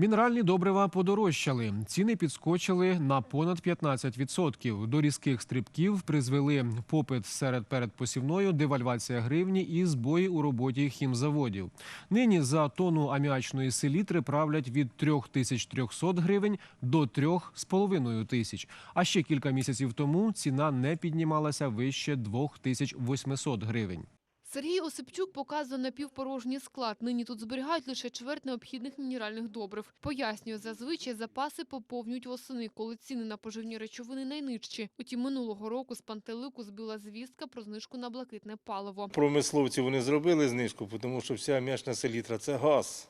Мінеральні добрива подорожчали. Ціни підскочили на понад 15%. До різких стрибків призвели попит серед передпосівною, девальвація гривні і збої у роботі хімзаводів. Нині за тонну аміачної селітри правлять від 3300 гривень до 3,5 тисяч. А ще кілька місяців тому ціна не піднімалася вище 2800 гривень. Сергій Осипчук показує напівпорожній склад. Нині тут зберігають лише чверть необхідних мінеральних добрив. Пояснює, зазвичай запаси поповнюють восени, коли ціни на поживні речовини найнижчі. Утім, минулого року з пантелику збила звістка про знижку на блакитне паливо. Промисловці вони зробили знижку, тому що вся м'ячна селітра це газ.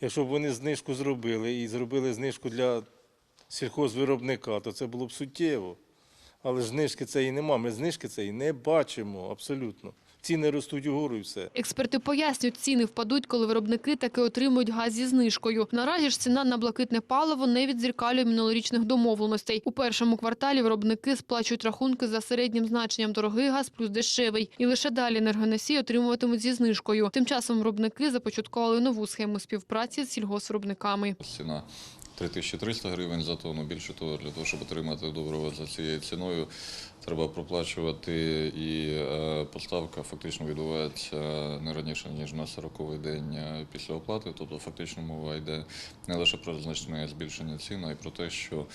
Якщо б вони знижку зробили і зробили знижку для сільхозвиробника, то це було б суттєво. Але знижки цієї нема. Ми знижки цієї не бачимо абсолютно. Ціни ростуть угору і все. Експерти пояснюють, ціни впадуть, коли виробники таки отримують газ зі знижкою. Наразі ж ціна на блакитне паливо не відзеркалює минулорічних домовленостей. У першому кварталі виробники сплачують рахунки за середнім значенням дорогий газ плюс дешевий. І лише далі енергоносії отримуватимуть зі знижкою. Тим часом виробники започаткували нову схему співпраці з сільгосвиробниками. Ціна 3300 гривень за тонну. Більше того, для того, щоб отримати добриво за цією ціною, треба проплачувати і е, поставка фактично відбувається не раніше, ніж на 40-й день е, після оплати. Тобто фактично мова йде не лише про значне збільшення цін, а й про те, що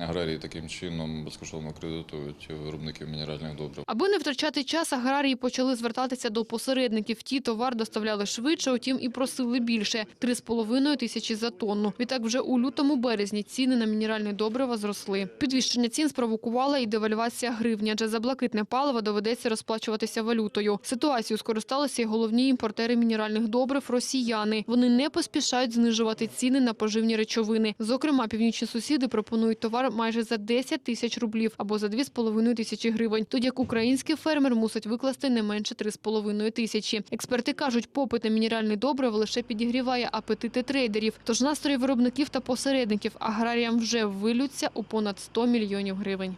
аграрії таким чином безкоштовно кредитують виробників мінеральних добрив. Аби не втрачати час, аграрії почали звертатися до посередників. Ті товар доставляли швидше, утім і просили більше – 3,5 тисячі за тонну. Відтак вже у лютому-березні ціни на мінеральні добрива зросли. Підвищення цін спровокувала і девальвація гривні, адже за блакитне паливо доведеться розплачуватися валютою. Ситуацію скористалися й головні імпортери мінеральних добрив – росіяни. Вони не поспішають знижувати ціни на поживні речовини. Зокрема, північні сусіди пропонують товар майже за 10 тисяч рублів або за 2,5 тисячі гривень, тоді як український фермер мусить викласти не менше 3,5 тисячі. Експерти кажуть, попит на мінеральний добрив лише підігріває апетити трейдерів. Тож настрої виробників та посередників аграріям вже вилються у понад 100 мільйонів гривень.